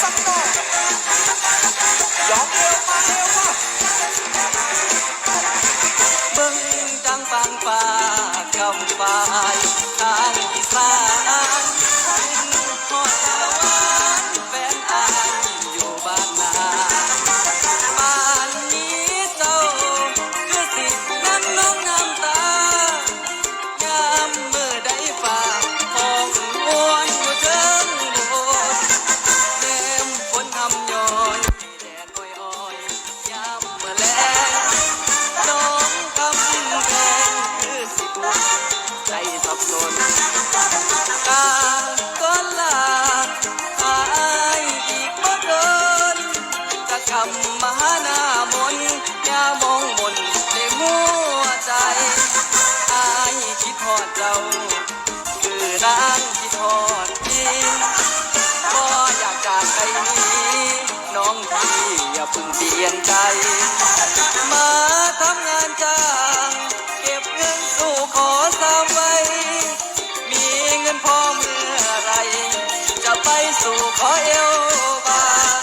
ซักหน่อยอมเร็วมาเร็วมาเบิ่งจังฟังฟ้าคำปายทาง ไปนี้น้องพี่อย่าเพึ่งเปลี่ยนใจ สู่ขอเอวบาง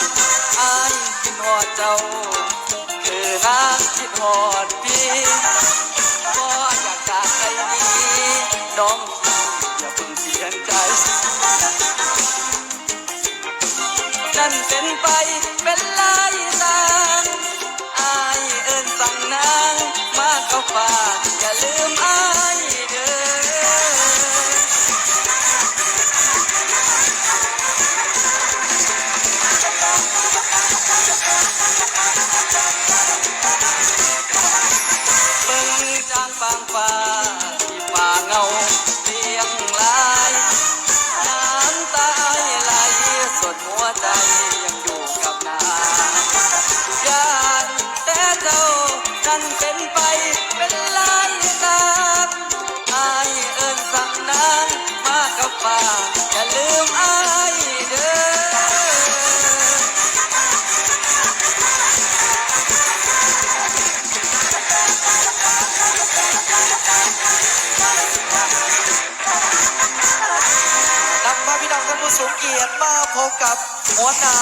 อายคิดหอดเจ้า คือนางคิดหอดพี่ก็อยากจากไปนี้น้องอย่าเพิ่งเปลี่ยนใจนั่นเป็นไปเป็นลายตางอายเอิ้นสั่งนางมาเข้าป่า เป็นไปเป็นลายตามอายเอิ้นสั่งนางมากับฟ้าอย่าลืมอายเด้อนำมาพี่น้องท่านผู้สูงเกียรติมาพบกับหัวหน้า